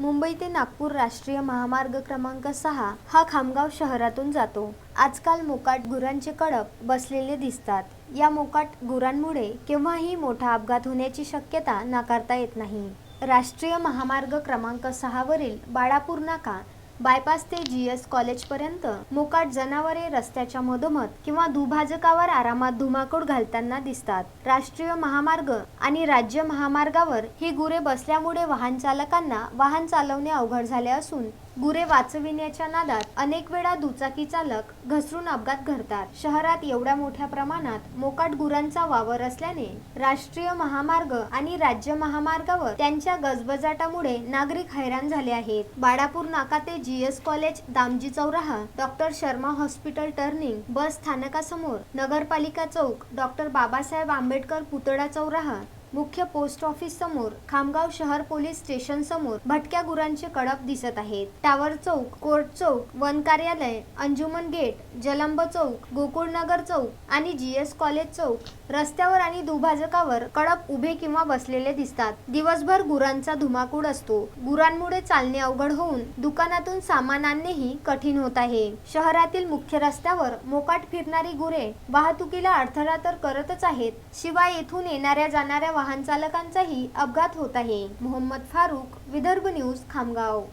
मुंबई ते नागपूर राष्ट्रीय महामार्ग क्रमांक सहा हा खामगाव शहरातून जातो. आजकाल मोकाट गुरांचे कडप बसलेले दिसतात. या मोकाट गुरांमुळे केव्हाही मोठा अपघात होण्याची शक्यता नाकारता येत नाही. राष्ट्रीय महामार्ग क्रमांक सहावरील बाळापूर नाका बायपास ते जी एस कॉलेजपर्यंत मोकाट जनावरे रस्त्याच्या मधोमध किंवा दुभाजकावर आरामात धुमाकूळ घालताना दिसतात. राष्ट्रीय महामार्ग आणि राज्य महामार्गावर ही गुरे बसल्यामुळे वाहन चालकांना वाहन चालवणे अवघड झाले असून गुरे वाचविण्याच्या नादात अनेक वेळा दुचाकी चालक घसरून अपघात घडतात. शहरात एवढ्या मोठ्या प्रमाणात मोकाट गुरांचा वावर असल्याने राष्ट्रीय महामार्ग आणि राज्य महामार्गावर त्यांच्या गजबजाटामुळे नागरिक हैराण झाले आहेत. बाळापूर नाका ते जी एस कॉलेज दामजी चौराहा doctor Sharma hospital turning bus स्थानकासमोर नगरपालिका चौक डॉक्टर बाबासाहेब आंबेडकर पुतळा चौराहा मुख्य पोस्ट ऑफिस समोर खामगाव शहर पोलीस स्टेशन समोर भटक्या गुरांचे कडप दिसत आहेत. टावर चौक कोर्ट चौक वन कार्यालय अंजुमन गेट जलंब चौक गोकुळनगर चौक आणि जी एस कॉलेज चौक रस्त्यावर आणि दुभाजकावर कडप उभे किंवा बसलेले दिसतात. दिवसभर गुरांचा धुमाकूळ असतो. गुरांमुळे चालणे अवघड होऊन दुकानातून सामान आणणेही कठीण होत आहे. शहरातील मुख्य रस्त्यावर मोकाट फिरणारी गुरे वाहतुकीला अडथळा तर करतच आहेत. शिवाय येथून येणाऱ्या जाणाऱ्या वाहन चालकांचाही अपघात होत आहे. मोहम्मद फारुक विदर्भ न्यूज खामगाव.